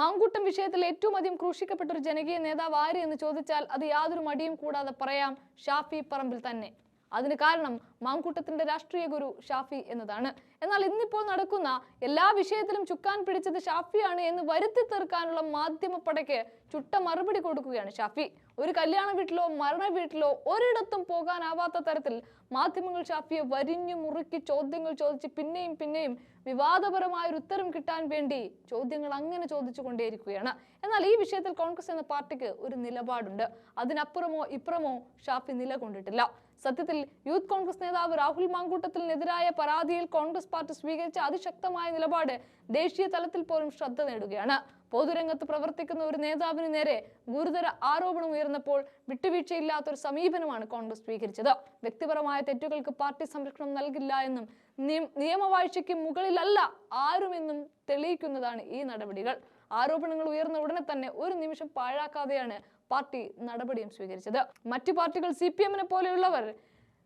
മാങ്കൂട്ടം വിഷയത്തിൽ ഏറ്റവും അധികം ക്രൂശിക്കപ്പെട്ട ഒരു ജനകീയ നേതാവ് ആര് എന്ന് ചോദിച്ചാൽ അത് യാതൊരു മടിയും കൂടാതെ പറയാം ഷാഫി പറമ്പിൽ തന്നെ. അതിന് കാരണം മാങ്കൂട്ടത്തിന്റെ രാഷ്ട്രീയ ഗുരു ഷാഫി എന്നതാണ്. എന്നാൽ ഇന്നിപ്പോൾ നടക്കുന്ന എല്ലാ വിഷയത്തിലും ചുക്കാൻ പിടിച്ചത് ഷാഫിയാണ് എന്ന് വരുത്തി തീർക്കാനുള്ള മാധ്യമപ്പടയ്ക്ക് ചുട്ട മറുപടി കൊടുക്കുകയാണ് ഷാഫി. ഒരു കല്യാണ വീട്ടിലോ മരണ വീട്ടിലോ ഒരിടത്തും പോകാനാവാത്ത തരത്തിൽ മാധ്യമങ്ങൾ ഷാഫിയെ വരിഞ്ഞു മുറുക്കി ചോദ്യങ്ങൾ ചോദിച്ച് പിന്നെയും പിന്നെയും വിവാദപരമായ ഒരു ഉത്തരം കിട്ടാൻ വേണ്ടി ചോദ്യങ്ങൾ അങ്ങനെ ചോദിച്ചു കൊണ്ടേയിരിക്കുകയാണ് എന്നാൽ ഈ വിഷയത്തിൽ കോൺഗ്രസ് എന്ന പാർട്ടിക്ക് ഒരു നിലപാടുണ്ട്. അതിനപ്പുറമോ ഇപ്പുറമോ ഷാഫി നിലകൊണ്ടിട്ടില്ല. സത്യത്തിൽ യൂത്ത് കോൺഗ്രസ് നേതാവ് രാഹുൽ മാങ്കൂട്ടത്തിനെതിരായ പരാതിയിൽ കോൺഗ്രസ് പാർട്ടി സ്വീകരിച്ച അതിശക്തമായ നിലപാട് ദേശീയ തലത്തിൽ പോലും ശ്രദ്ധ നേടുകയാണ്. പൊതുരംഗത്ത് പ്രവർത്തിക്കുന്ന ഒരു നേതാവിന് നേരെ ഗുരുതര ആരോപണം ഉയർന്നപ്പോൾ വിട്ടുവീഴ്ചയില്ലാത്ത ഒരു സമീപനമാണ് കോൺഗ്രസ് സ്വീകരിച്ചത്. വ്യക്തിപരമായ തെറ്റുകൾക്ക് പാർട്ടി സംരക്ഷണം നൽകില്ല എന്നും നിയം- നിയമവാഴ്ചയ്ക്ക് മുകളിലല്ല ആരുമെന്നും തെളിയിക്കുന്നതാണ് ഈ നടപടികൾ. ആരോപണങ്ങൾ ഉയർന്ന ഉടനെ തന്നെ ഒരു നിമിഷം പാഴാക്കാതെയാണ് പാർട്ടി നടപടിയും സ്വീകരിച്ചത്. മറ്റു പാർട്ടികൾ സി പി എമ്മിനെ പോലെയുള്ളവർ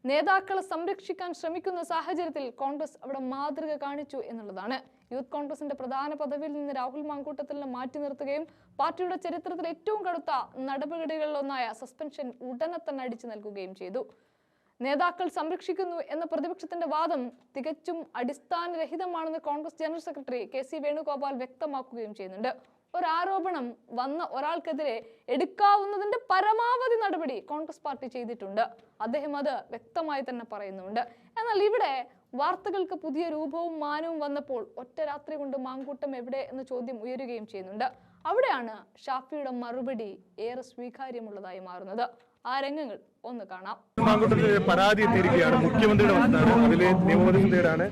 നേതാക്കളെ സംരക്ഷിക്കാൻ ശ്രമിക്കുന്ന സാഹചര്യത്തിൽ കോൺഗ്രസ് അവിടെ മാതൃക കാണിച്ചു എന്നുള്ളതാണ്. യൂത്ത് കോൺഗ്രസിന്റെ പ്രധാന പദവിയിൽ നിന്ന് രാഹുൽ മാങ്കൂട്ടത്തിലിനെ മാറ്റി നിർത്തുകയും പാർട്ടിയുടെ ചരിത്രത്തിൽ ഏറ്റവും കടുത്ത നടപടികളിലൊന്നായ സസ്പെൻഷൻ ഉടനെ തന്നെ അടിച്ചു നൽകുകയും ചെയ്തു. നേതാക്കൾ സംരക്ഷിക്കുന്നു എന്ന പ്രതിപക്ഷത്തിന്റെ വാദം തികച്ചും അടിസ്ഥാനരഹിതമാണെന്ന് Congress general secretary K C Venugopal വ്യക്തമാക്കുകയും ചെയ്യുന്നുണ്ട്. ഒരു ആരോപണം വന്ന ഒരാൾക്കെതിരെ എടുക്കാവുന്നതിന്റെ പരമാവധി നടപടി കോൺഗ്രസ് പാർട്ടി ചെയ്തിട്ടുണ്ട്. അദ്ദേഹം അത് വ്യക്തമായി തന്നെ പറയുന്നുണ്ട്. എന്നാൽ ഇവിടെ വാർത്തകൾക്ക് പുതിയ രൂപവും മാനവും വന്നപ്പോൾ ഒറ്റ രാത്രി കൊണ്ട് മാങ്കൂട്ടം എവിടെ എന്ന ചോദ്യം ഉയരുകയും ചെയ്യുന്നുണ്ട്. അവിടെയാണ് ഷാഫിയുടെ മറുപടി ഏറെ സ്വീകാര്യമുള്ളതായി മാറുന്നത്. ആ രംഗങ്ങൾ ഒന്ന് കാണാം. പരാതി എത്തിയിരിക്കുകയാണ് മുഖ്യമന്ത്രിയുടെ അതിൽ നിയമോപദേശത്തിലാണ്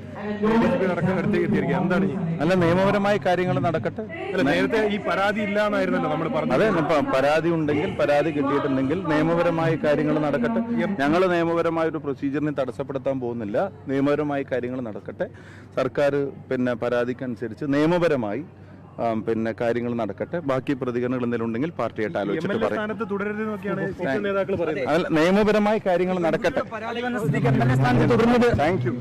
അടക്കം എത്തിയിരിക്കുക എന്താണ് അല്ല നിയമപരമായ കാര്യങ്ങൾ നടക്കട്ടെ? അല്ല നേരത്തെ ഈ പരാതി ഇല്ല എന്നായിരുന്നല്ലോ നമ്മൾ പറഞ്ഞത്. അതെ പരാതി ഉണ്ടെങ്കിൽ പരാതി കിട്ടിയിട്ടുണ്ടെങ്കിൽ നിയമപരമായ കാര്യങ്ങൾ നടക്കട്ടെ. ഞങ്ങൾ നിയമപരമായ ഒരു പ്രൊസീജിയറിനെ തടസ്സപ്പെടുത്താൻ പോകുന്നില്ല. നിയമപരമായ കാര്യങ്ങൾ നടക്കട്ടെ. സർക്കാർ പിന്നെ പരാതിക്കനുസരിച്ച് നിയമപരമായി പിന്നെ കാര്യങ്ങൾ നടക്കട്ടെ. ബാക്കി പ്രതികരണങ്ങൾ എന്തെങ്കിലും ഉണ്ടെങ്കിൽ പാർട്ടിയായിട്ട് ആലോചിച്ചിട്ട് പറയാം. നിയമപരമായ കാര്യങ്ങൾ നടക്കട്ടെ. Thank you